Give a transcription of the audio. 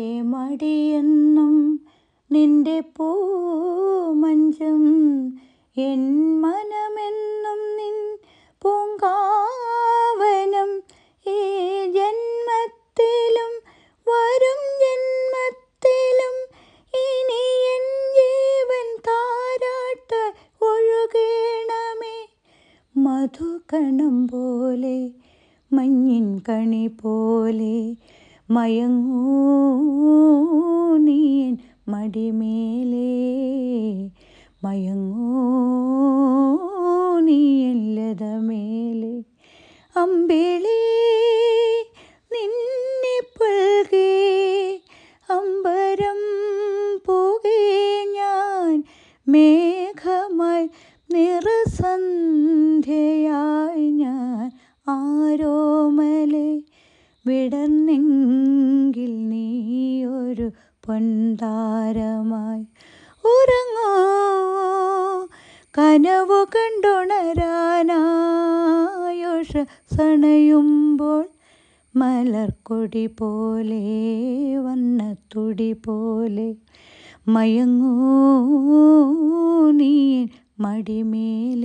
എന്റെ മടിയെന്നും നിന്റെ പൂമഞ്ചം എൻ മനമെന്നും നിൻ പൂങ്കാവനം ഈ ജന്മത്തിലും വരും ജന്മത്തിലും ഇനി എൻ ജീവൻ താരാട്ട് ഒഴുകേണമേ. മധുകണം പോലെ മഞ്ഞിൻ കണി പോലെ മയങ്ങൂ നീയൻ മടിമേലേ. മയങ്ങൂ നീയൻ ലതമേലെ. അമ്പിളി നിന്നെ പുൽകി. അമ്പരം പോകേ ഞാൻ മേഘമായി നിറസന്ധ്യയായി ഞാൻ ആരോമലെ വിടർന്നെങ്കിൽ നീയൊരു പൊൻതാരമായി ഉറങ്ങോ. കനവു കണ്ടുണരാനായോഷ സണയുമ്പോൾ മലർക്കൊടി പോലെ വണ്ണത്തുടി പോലെ മയങ്ങൂ നീ മടിമേലെ